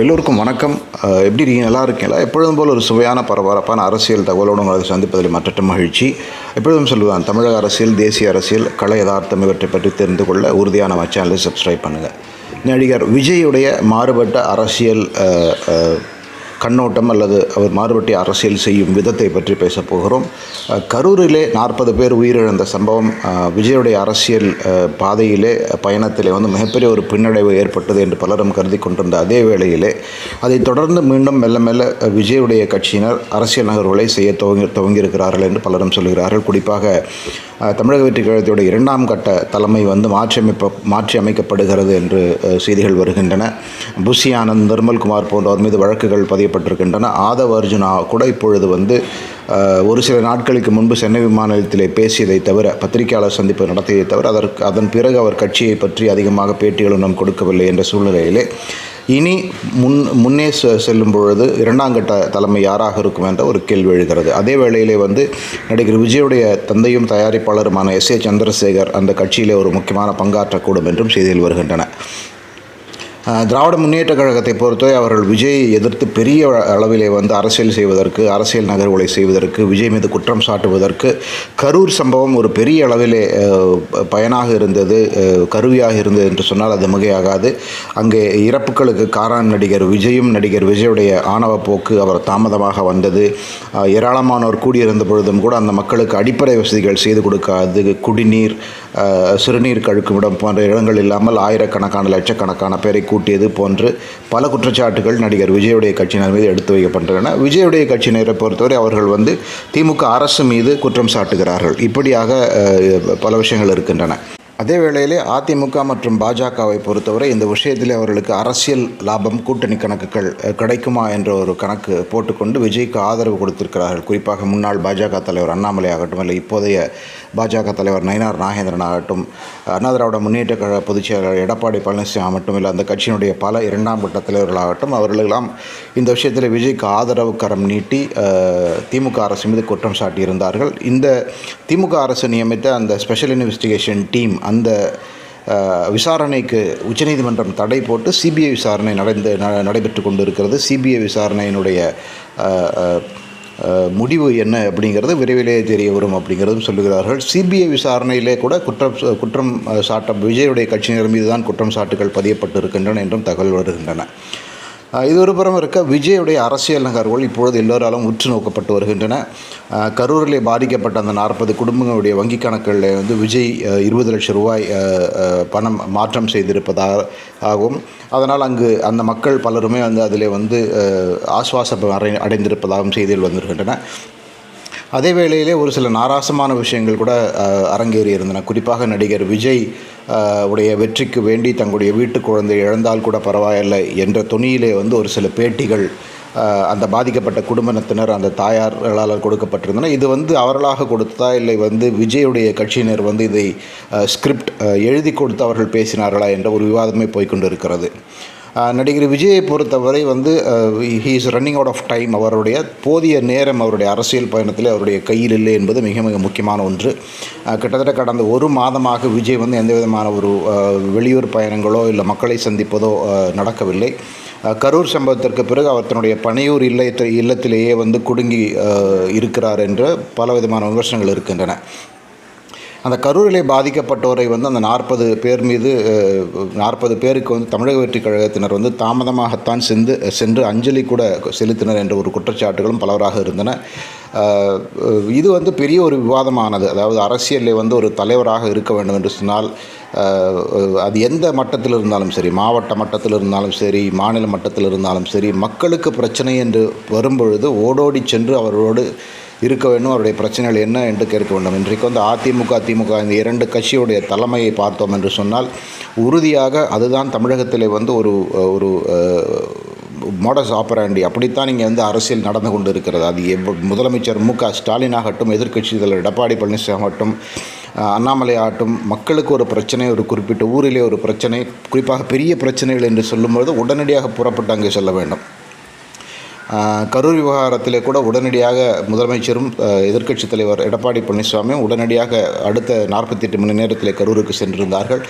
எல்லோருக்கும் வணக்கம். எப்படி இருக்கீங்க? நல்லா இருக்கீங்களா? எப்பொழுதும் போல் ஒரு சுவையான பரபரப்பான அரசியல் தகவலோடு உங்களை சந்திப்பதில் மற்றற்ற மகிழ்ச்சி. எப்பொழுதும் சொல்லுவேன் தமிழக அரசியல் தேசிய அரசியல் கலை யதார்த்தம் இவற்றை பற்றி தெரிந்து கொள்ள உறுதியான நம்ம சேனலை சப்ஸ்கிரைப் பண்ணுங்கள் நடிகர் விஜயுடைய மாறுபட்ட அரசியல் கண்ணோட்டம் அல்லது அவர் மாறுபட்டி அரசியல் செய்யும் விதத்தை பற்றி பேசப் போகிறோம். கரூரிலே நாற்பது பேர் உயிரிழந்த சம்பவம் விஜயுடைய அரசியல் பாதையிலே பயணத்திலே வந்து மிகப்பெரிய ஒரு பின்னடைவு ஏற்பட்டது என்று பலரும் கருதி கொண்டிருந்த அதே வேளையிலே அதைத் தொடர்ந்து மீண்டும் மெல்ல மெல்ல விஜயுடைய கட்சியினர் அரசியல் நகர்வுகளை செய்ய துவங்கி துவங்கியிருக்கிறார்கள் என்று பலரும் சொல்கிறார்கள். குறிப்பாக தமிழக வெற்றிக் கழகத்தோட இரண்டாம் கட்ட தலைமை வந்து மாற்றியமைப்ப மாற்றி அமைக்கப்படுகிறது என்று செய்திகள் வருகின்றன. புஷி ஆனந்த் நிர்மல்குமார் போன்றோர் மீது வழக்குகள் பதியப்பட்டிருக்கின்றன. ஆதவ அர்ஜுனா கூட இப்பொழுது வந்து ஒரு சில நாட்களுக்கு முன்பு சென்னை விமான நிலையத்திலே பேசியதை தவிர பத்திரிகையாளர் சந்திப்பு நடத்தியதை தவிர அதற்கு அதன் பிறகு அவர் கட்சியை பற்றி அதிகமாக பேட்டிகள் இன்னும் கொடுக்கவில்லை என்ற சூழ்நிலையிலே இனி முன் முன்னே செ- செல்லும் பொழுது இரண்டாம் கட்ட தலைமை யாராக இருக்கும் என்ற ஒரு கேள்வி எழுகிறது. அதே வேளையிலே வந்து நடிகர் விஜயுடைய தந்தையும் தயாரிப்பாளருமான எஸ் ஏ சந்திரசேகர் அந்த கட்சியிலே ஒரு முக்கியமான பங்காற்றக்கூடும் என்றும் செய்தியில் வருகின்றன. திராவிட முன்னேற்ற கழகத்தை பொறுத்தவரை அவர்கள் விஜயை எதிர்த்து பெரிய அளவிலே வந்து அரசியல் செய்வதற்கு அரசியல் நகர்வுகளை செய்வதற்கு விஜய் மீது குற்றம் சாட்டுவதற்கு கரூர் சம்பவம் ஒரு பெரிய அளவிலே பயனாக இருந்தது கருவியாக இருந்தது என்று சொன்னால் அது மிகையாகாது. அங்கே இறப்புகளுக்கு காரணம் நடிகர் விஜயும் நடிகர் விஜயுடைய ஆணவ போக்கு அவர் தாமதமாக வந்தது. ஏராளமானோர் கூடியிருந்த பொழுதும் கூட அந்த மக்களுக்கு அடிப்படை வசதிகள் செய்து கொடுக்காது. குடிநீர் சிறுநீர் கழுக்குமிடம் போன்ற இடங்கள் இல்லாமல் ஆயிரக்கணக்கான லட்சக்கணக்கான பேரை கூட்டியது போன்று பல குற்றச்சாட்டுகள் நடிகர் விஜயுடைய கட்சியினர் மீது எடுத்து வைக்கப்படுகின்றன விஜயுடைய கட்சியினரை பொறுத்தவரை அவர்கள் வந்து திமுக அரசு மீது குற்றம் சாட்டுகிறார்கள். இப்படியாக பல விஷயங்கள் இருக்கின்றன. அதே வேளையிலே அதிமுக மற்றும் பாஜகவை பொறுத்தவரை இந்த விஷயத்தில் அவர்களுக்கு அரசியல் லாபம் கூட்டணி கணக்குகள் கிடைக்குமா என்ற ஒரு கணக்கு போட்டுக்கொண்டு விஜய்க்கு ஆதரவு கொடுத்திருக்கிறார்கள். குறிப்பாக முன்னாள் பாஜக தலைவர் அண்ணாமலை ஆகட்டும் இல்லை இப்போதைய பாஜக தலைவர் நயினார் நாகேந்திரன் ஆகட்டும் அண்ணா திராவிட முன்னேற்ற கழக பொதுச் செயலாளர் எடப்பாடி பழனிசாமி மட்டும் இல்லை அந்த கட்சியினுடைய பல இரண்டாம் கட்ட தலைவர்களாகட்டும் அவர்களெல்லாம் இந்த விஷயத்தில் விஜய்க்கு ஆதரவு கரம் நீட்டி திமுக அரசு மீது குற்றம் சாட்டியிருந்தார்கள். இந்த திமுக அரசு நியமித்த அந்த ஸ்பெஷல் இன்வெஸ்டிகேஷன் டீம் அந்த விசாரணைக்கு உச்சநீதிமன்றம் தடை போட்டு சிபிஐ விசாரணை நடந்து ந- நடைபெற்று கொண்டு இருக்கிறது சிபிஐ விசாரணையினுடைய முடிவு என்ன அப்படிங்கிறது விரைவிலே தெரிய வரும் அப்படிங்கிறதும் சொல்லுகிறார்கள். சிபிஐ விசாரணையிலே கூட குற்றம் குற்றம் சாட்ட விஜயுடைய கட்சியினர் மீது தான் குற்றம் சாட்டுகள் பதியப்பட்டு இருக்கின்றன என்றும் தகவல் வருகின்றன. இது ஒரு புறம் இருக்க விஜயுடைய அரசியல் நகர்வுகள் இப்பொழுது எல்லோராலும் உற்று நோக்கப்பட்டு வருகின்றன. கரூரிலே பாதிக்கப்பட்ட அந்த நாற்பது குடும்பங்களுடைய வங்கி கணக்குகளில் வந்து விஜய் இருபது லட்சம் ரூபாய் பணம் மாற்றம் செய்திருப்பதாக ஆகும். அதனால் அங்கு அந்த மக்கள் பலருமே வந்து அதில் வந்து ஆஸ்வாசம் அடை அடைந்திருப்பதாகவும் செய்திகள் வந்திருக்கின்றன. அதே வேளையிலே ஒரு சில நாராசமான விஷயங்கள் கூட அரங்கேறி இருந்தன குறிப்பாக நடிகர் விஜய் உடைய வெற்றிக்கு வேண்டி தங்களுடைய வீட்டு குழந்தை இழந்தால் கூட பரவாயில்லை என்ற துணியிலே வந்து ஒரு சில பேட்டிகள் அந்த பாதிக்கப்பட்ட குடும்பத்தினர் அந்த தாயார்களால் கொடுக்கப்பட்டிருந்தன. இது வந்து அவர்களாக கொடுத்ததா இல்லை வந்து விஜயுடைய கட்சியினர் வந்து இதை ஸ்கிரிப்ட் எழுதி கொடுத்து அவர்கள் பேசினார்களா என்ற ஒரு விவாதமே போய்க்கொண்டு இருக்கிறது நடிகர் விஜயை பொறுத்தவரை வந்து he is running out of time அவருடைய போதிய நேரம் அவருடைய அரசியல் பயணத்தில் அவருடைய கையில் இல்லை என்பது மிக மிக முக்கியமான ஒன்று. கிட்டத்தட்ட கடந்த ஒரு மாதமாக விஜய் வந்து எந்த விதமான ஒரு வெளியூர் பயணங்களோ இல்லை மக்களை சந்திப்பதோ நடக்கவில்லை. கரூர் சம்பவத்திற்கு பிறகு அவர் தன்னுடைய பனையூர் இல்லத்தை இல்லத்திலேயே வந்து குடுங்கி இருக்கிறார் என்று பல விதமான விமர்சனங்கள் இருக்கின்றன. அந்த கரூரிலே பாதிக்கப்பட்டோரை வந்து அந்த நாற்பது பேர் மீது நாற்பது பேருக்கு வந்து தமிழக வெற்றி கழகத்தினர் வந்து தாமதமாகத்தான் சென்று சென்று அஞ்சலி கூட செலுத்தினர் என்ற ஒரு குற்றச்சாட்டுகளும் பலவராக இருந்தன. இது வந்து பெரிய ஒரு விவாதமானது. அதாவது அரசியலில் வந்து ஒரு தலைவராக இருக்க வேண்டும் என்று சொன்னால் அது எந்த மட்டத்தில் இருந்தாலும் சரி மாவட்ட மட்டத்தில் இருந்தாலும் சரி மாநில மட்டத்தில் இருந்தாலும் சரி மக்களுக்கு பிரச்சனை என்று வரும்பொழுது ஓடோடி சென்று அவர்களோடு இருக்க வேண்டும் அவருடைய பிரச்சனைகள் என்ன என்று கேட்க வேண்டும். இன்றைக்கு வந்து அதிமுக திமுக இந்த இரண்டு கட்சியுடைய தலைமையை பார்த்தோம் என்று சொன்னால் உறுதியாக அதுதான் தமிழகத்திலே வந்து ஒரு ஒரு மோடஸ் ஆப்பராண்டி அப்படித்தான் இங்கே வந்து அரசியல் நடந்து கொண்டு இருக்கிறது அது எவ் முதலமைச்சர் மு க ஸ்டாலின் ஆகட்டும் எதிர்க்கட்சி தலைவர் எடப்பாடி பழனிசாமி ஆகட்டும் அண்ணாமலை ஆகட்டும் மக்களுக்கு ஒரு பிரச்சனை ஒரு குறிப்பிட்ட ஊரிலே ஒரு பிரச்சனை குறிப்பாக பெரிய பிரச்சனைகள் என்று சொல்லும்போது உடனடியாக புறப்பட்டு அங்கே செல்ல வேண்டும். கரூர் விவகாரத்திலே கூட உடனடியாக முதலமைச்சரும் எதிர்க்கட்சித் தலைவர் எடப்பாடி பழனிசாமியும் உடனடியாக அடுத்த நாற்பத்தி எட்டு மணி நேரத்தில் கரூருக்கு சென்றிருந்தார்கள்.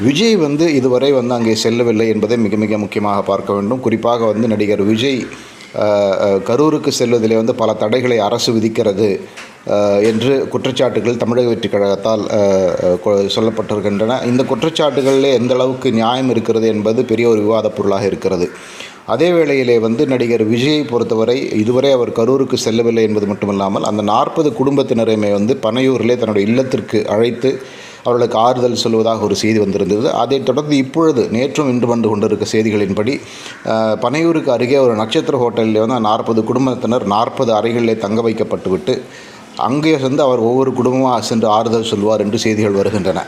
விஜய் வந்து இதுவரை வந்து அங்கே செல்லவில்லை என்பதை மிக மிக முக்கியமாக பார்க்க வேண்டும். குறிப்பாக வந்து நடிகர் விஜய் கரூருக்கு செல்வதிலே வந்து பல தடைகளை அரசு விதிக்கிறது என்று குற்றச்சாட்டுகள் தமிழக வெற்றி கழகத்தால் கொ- சொல்லப்பட்டிருக்கின்றன. இந்த குற்றச்சாட்டுகளில் எந்த அளவுக்கு நியாயம் இருக்கிறது என்பது பெரிய ஒரு விவாதப் பொருளாக இருக்கிறது. அதே வேளையிலே வந்து நடிகர் விஜயை பொறுத்தவரை இதுவரை அவர் கரூருக்கு செல்லவில்லை என்பது மட்டுமல்லாமல் அந்த நாற்பது குடும்பத்தினரையுமே வந்து பனையூரிலே தன்னுடைய இல்லத்திற்கு அழைத்து அவர்களுக்கு ஆறுதல் சொல்வதாக ஒரு செய்தி வந்திருந்தது. அதைத் தொடர்ந்து இப்பொழுது நேற்றும் இன்று வந்து கொண்டிருக்க செய்திகளின்படி பனையூருக்கு அருகே ஒரு நட்சத்திர ஹோட்டலில் வந்து நாற்பது குடும்பத்தினர் நாற்பது அறைகளிலே தங்க வைக்கப்பட்டுவிட்டு அங்கே வந்து அவர் ஒவ்வொரு குடும்பமாக சென்று ஆறுதல் சொல்வார் என்று செய்திகள் வருகின்றன.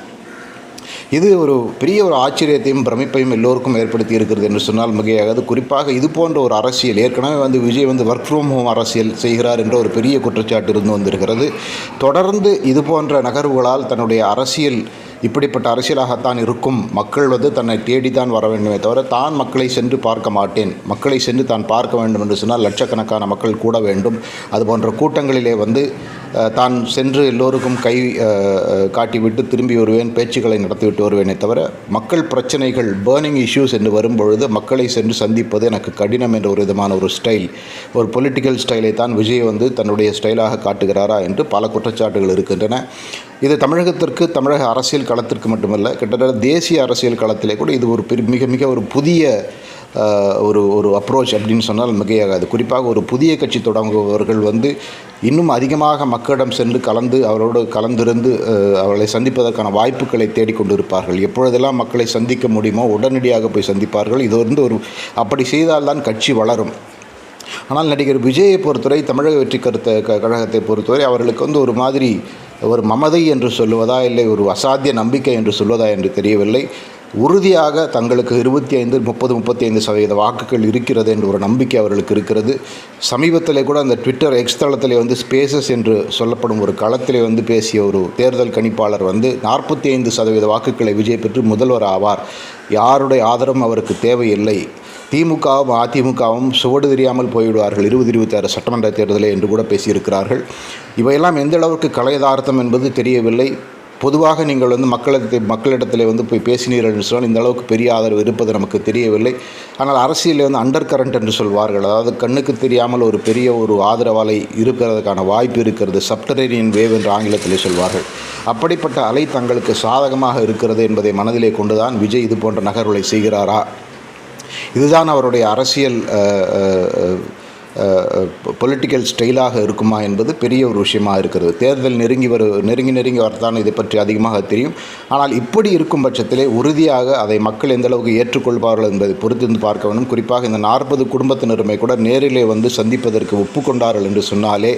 இது ஒரு பெரிய ஒரு ஆச்சரியத்தையும் பிரமிப்பையும் எல்லோருக்கும் ஏற்படுத்தி இருக்கிறது என்று சொன்னால் மிகையாகாது. குறிப்பாக இது போன்ற ஒரு அரசியல் ஏற்கனவே வந்து விஜய் வந்து ஒர்க் ஃப்ரம் ஹோம் அரசியல் செய்கிறார் என்ற ஒரு பெரிய குற்றச்சாட்டு இருந்து வந்திருக்கிறது. தொடர்ந்து இது போன்ற நகர்வுகளால் தன்னுடைய அரசியல் இப்படிப்பட்ட அரசியலாகத்தான் இருக்கும். மக்கள் வந்து தன்னை தேடித்தான் வர வேண்டுமே தவிர தான் மக்களை சென்று பார்க்க மாட்டேன். மக்களை சென்று தான் பார்க்க வேண்டும் என்று சொன்னால் லட்சக்கணக்கான மக்கள் கூட வேண்டும். அது போன்ற கூட்டங்களிலே வந்து தான் சென்று எல்லோருக்கும் கை காட்டிவிட்டு திரும்பி வருவேன் பேச்சுக்களை நடத்திவிட்டு வருவேனே தவிர மக்கள் பிரச்சனைகள் பேர்னிங் இஷ்யூஸ் என்று வரும்பொழுது மக்களை சென்று சந்திப்பது எனக்கு கடினம் என்ற ஒரு விதமான ஒரு ஸ்டைல் ஒரு பொலிட்டிக்கல் ஸ்டைலை தான் விஜய் வந்து தன்னுடைய ஸ்டைலாக காட்டுகிறாரா என்று பல குற்றச்சாட்டுகள் இருக்கின்றன. இது தமிழகத்திற்கு தமிழக அரசியல் களத்திற்கு மட்டுமல்ல கிட்டத்தட்ட தேசிய அரசியல் களத்திலே கூட இது ஒரு பெரு மிக மிக ஒரு புதிய ஒரு ஒரு அப்ரோச் அப்படின்னு சொன்னால் மிகையாகாது. குறிப்பாக ஒரு புதிய கட்சி தொடங்குபவர்கள் வந்து இன்னும் அதிகமாக மக்களிடம் சென்று கலந்து அவரோடு கலந்திருந்து அவளை அவர்களை சந்திப்பதற்கான வாய்ப்புகளை தேடிக்கொண்டிருப்பார்கள் எப்பொழுதெல்லாம் மக்களை சந்திக்க முடியுமோ உடனடியாக போய் சந்திப்பார்கள். இது வந்து ஒரு அப்படி செய்தால்தான் கட்சி வளரும். ஆனால் நடிகர் விஜயை பொறுத்தவரை தமிழக வெற்றி கருத்த கழகத்தை பொறுத்தவரை அவர்களுக்கு வந்து ஒரு மாதிரி ஒரு மமதை என்று சொல்லுவதா இல்லை ஒரு அசாத்திய நம்பிக்கை என்று சொல்வதா என்று தெரியவில்லை. உறுதியாக தங்களுக்கு இருபத்தி ஐந்து முப்பது முப்பத்தி ஐந்து சதவீத வாக்குகள் இருக்கிறது என்ற ஒரு நம்பிக்கை அவர்களுக்கு இருக்கிறது. சமீபத்திலே கூட அந்த ட்விட்டர் எக்ஸ் தளத்தில் வந்து ஸ்பேசஸ் என்று சொல்லப்படும் ஒரு களத்திலே வந்து பேசிய ஒரு தேர்தல் கணிப்பாளர் வந்து நாற்பத்தி ஐந்து சதவீத வாக்குகளை விஜய் பெற்று முதல்வர் ஆவார். யாருடைய ஆதரவும் அவருக்கு தேவையில்லை. திமுகவும் அதிமுகவும் சுவடு தெரியாமல் போய்விடுவார்கள். இருபது இருபத்தாறு சட்டமன்ற தேர்தலை என்று கூட பேசியிருக்கிறார்கள். இவையெல்லாம் எந்த அளவுக்கு கலையதார்த்தம் என்பது தெரியவில்லை. பொதுவாக நீங்கள் வந்து மக்களிடத்தை மக்களிடத்தில் வந்து போய் பேசினீர்கள் என்று சொன்னால் இந்த அளவுக்கு பெரிய ஆதரவு இருப்பது நமக்கு தெரியவில்லை. ஆனால் அரசியலில் வந்து அண்டர் கரண்ட் என்று சொல்வார்கள். அதாவது கண்ணுக்கு தெரியாமல் ஒரு பெரிய ஒரு ஆதரவாலை இருக்கிறதுக்கான வாய்ப்பு இருக்கிறது. சப்டரேனியன் வேவ் என்று ஆங்கிலத்திலே சொல்வார்கள். அப்படிப்பட்ட அலை தங்களுக்கு சாதகமாக இருக்கிறது என்பதை மனதிலே கொண்டுதான் விஜய் இது போன்ற நகர்வுகளை செய்கிறாரா? இதுதான் அவருடைய அரசியல் பொலிட்டிக்கல் ஸ்டைலாக இருக்குமா என்பது பெரிய ஒரு விஷயமாக இருக்கிறது. தேர்தல் நெருங்கி வரு நெருங்கி நெருங்கி வரத்தான் இதை பற்றி அதிகமாக தெரியும். ஆனால் இப்படி இருக்கும் பட்சத்திலே உறுதியாக அதை மக்கள் எந்த அளவுக்கு ஏற்றுக்கொள்வார்கள் என்பதை பொறுத்திருந்து பார்க்க வேண்டும். குறிப்பாக இந்த நாற்பது குடும்பத்தினருமே கூட நேரிலே வந்து சந்திப்பதற்கு ஒப்புக்கொண்டார்கள் என்று சொன்னாலே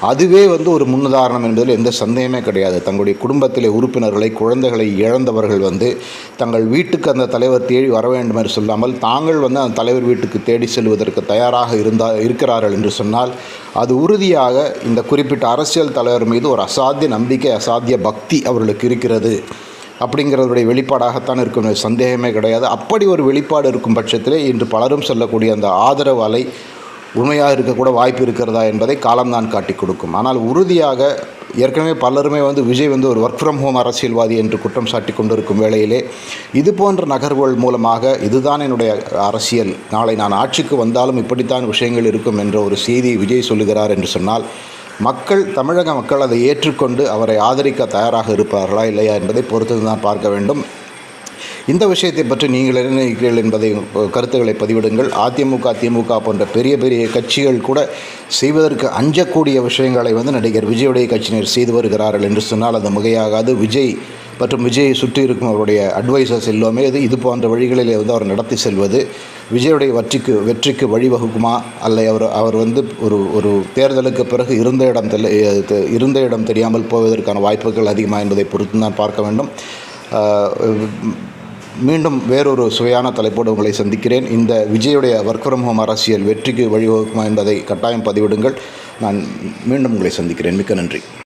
அதுவே வந்து ஒரு முன்னுதாரணம் என்பதில் எந்த சந்தேகமே கிடையாது. தங்களுடைய குடும்பத்திலே உறுப்பினர்களை குழந்தைகளை இழந்தவர்கள் வந்து தங்கள் வீட்டுக்கு அந்த தலைவர் தேடி வர வேண்டும் என்று சொல்லாமல் தாங்கள் வந்து அந்த தலைவர் வீட்டுக்கு தேடி செல்வதற்கு தயாராக இருந்தால் இருக்கிறார்கள் என்று சொன்னால் அது உறுதியாக இந்த குறிப்பிட்ட அரசியல் தலைவர் மீது ஒரு அசாத்திய நம்பிக்கை அசாத்திய பக்தி அவர்களுக்கு இருக்கிறது. அப்படிங்கிறதுடைய வெளிப்பாடாகத்தான் இருக்கும். சந்தேகமே கிடையாது. அப்படி ஒரு வெளிப்பாடு இருக்கும் பட்சத்திலே இன்று பலரும் சொல்லக்கூடிய அந்த ஆதரவு அலை உண்மையாக இருக்கக்கூட வாய்ப்பு இருக்கிறதா என்பதை காலம்தான் காட்டி கொடுக்கும். ஆனால் உறுதியாக ஏற்கனவே பலருமே வந்து விஜய் வந்து ஒரு ஒர்க் ஃப்ரம் ஹோம் அரசியல்வாதி என்று குற்றம் சாட்டி கொண்டிருக்கும் வேளையிலே இது போன்ற நகர்வுகள் மூலமாக இதுதான் என்னுடைய அரசியல். நாளை நான் ஆட்சிக்கு வந்தாலும் இப்படித்தான் விஷயங்கள் இருக்கும் என்ற ஒரு செய்தியை விஜய் சொல்லுகிறார் என்று சொன்னால் மக்கள் தமிழக மக்கள் அதை ஏற்றுக்கொண்டு அவரை ஆதரிக்க தயாராக இருப்பார்களா இல்லையா என்பதை பொறுத்து தான் பார்க்க வேண்டும். இந்த விஷயத்தை பற்றி நீங்கள் என்ன நினைக்கிறீர்கள் என்பதை கருத்துக்களை பதிவிடுங்கள். அதிமுக திமுக போன்ற பெரிய பெரிய கட்சிகள் கூட செய்வதற்கு அஞ்சக்கூடிய விஷயங்களை வந்து நடிகர் விஜயுடைய கட்சியினர் செய்து வருகிறார்கள் என்று சொன்னால் அது மிகையாகாது. விஜய் மற்றும் விஜயை சுற்றி இருக்கும் அவருடைய அட்வைசர்ஸ் எல்லாமே இது இது போன்ற வழிகளிலே வந்து அவர் நடத்தி செல்வது. விஜயுடைய வெற்றிக்கு வெற்றிக்கு வழிவகுக்குமா? அல்ல அவர் அவர் வந்து ஒரு ஒரு தேர்தலுக்கு பிறகு இருந்த இடம் தெல்ல தெ- இருந்த இடம் தெரியாமல் போவதற்கான வாய்ப்புகள் அதிகமாக என்பதை பொறுத்து தான் பார்க்க வேண்டும். மீண்டும் வேறொரு சுவையான தலைப்போடு உங்களை சந்திக்கிறேன். இந்த விஜயுடைய ஒர்க் ஃப்ரம் ஹோம் அரசியல் வெற்றிக்கு வழிவகுக்குமா என்பதை கட்டாயம் பதிவிடுங்கள். நான் மீண்டும் உங்களை சந்திக்கிறேன். மிக்க நன்றி.